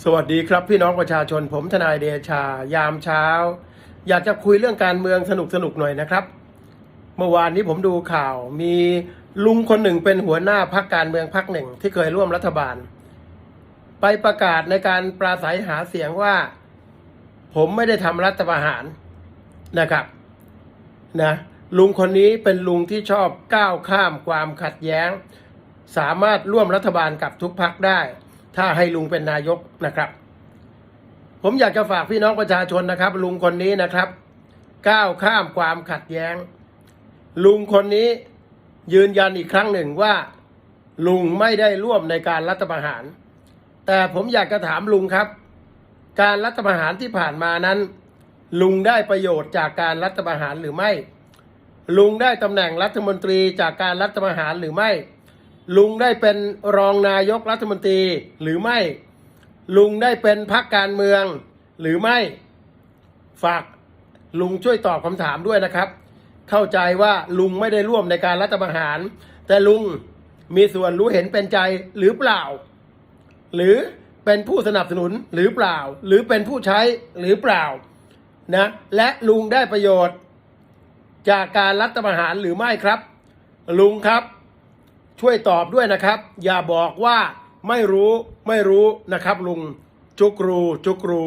สวัสดีครับพี่น้องประชาชนผมทนายเดชา ยามเช้า อยากจะคุยเรื่องการเมืองสนุกสนุกๆหน่อยนะครับ เมื่อวานนี้ผมดูข่าว มีลุงคนหนึ่งเป็นหัวหน้าพักการเมืองพักหนึ่งที่เคยร่วมรัฐบาล ไปประกาศในการปราศัยหาเสียงว่า ผมไม่ได้ทำรัฐประหารนะครับนะลุงคนนี้เป็นลุงที่ชอบก้าวข้ามความขัดแย้ง สามารถร่วมรัฐบาลกับทุกพักได้ ถ้าให้ลุงเป็นนายกนะครับ ผมอยากจะฝากพี่น้องประชาชนนะครับ ลุงคนนี้นะครับ ก้าวข้ามความขัดแย้ง ลุงคนนี้ยืนยันอีกครั้งหนึ่งว่า ลุงไม่ได้ร่วมในการรัฐประหาร แต่ผมอยากจะถามลุงครับ การรัฐประหารที่ผ่านมานั้น ลุงได้ประโยชน์จากการรัฐประหารหรือไม่ ลุงได้ตำแหน่งรัฐมนตรีจากการรัฐประหารหรือไม่ ลุงได้เป็นรองนายกรัฐมนตรีหรือไม่ ลุงได้เป็นพักการเมืองหรือไม่ฝากลุงช่วยตอบคำถามด้วยนะครับ เข้าใจว่าลุงไม่ได้ร่วมในการรัฐประหาร แต่ลุงมีส่วนรู้เห็นเป็นใจหรือเปล่า หรือเป็นผู้สนับสนุนหรือเปล่า หรือเป็นผู้ใช้หรือเปล่านะและลุงได้ประโยชน์ จากการรัฐประหารหรือไม่ครับ ลุงครับ ช่วยตอบด้วยนะครับ อย่าบอกว่าไม่รู้ไม่รู้นะครับลุงจุกรูจุกรู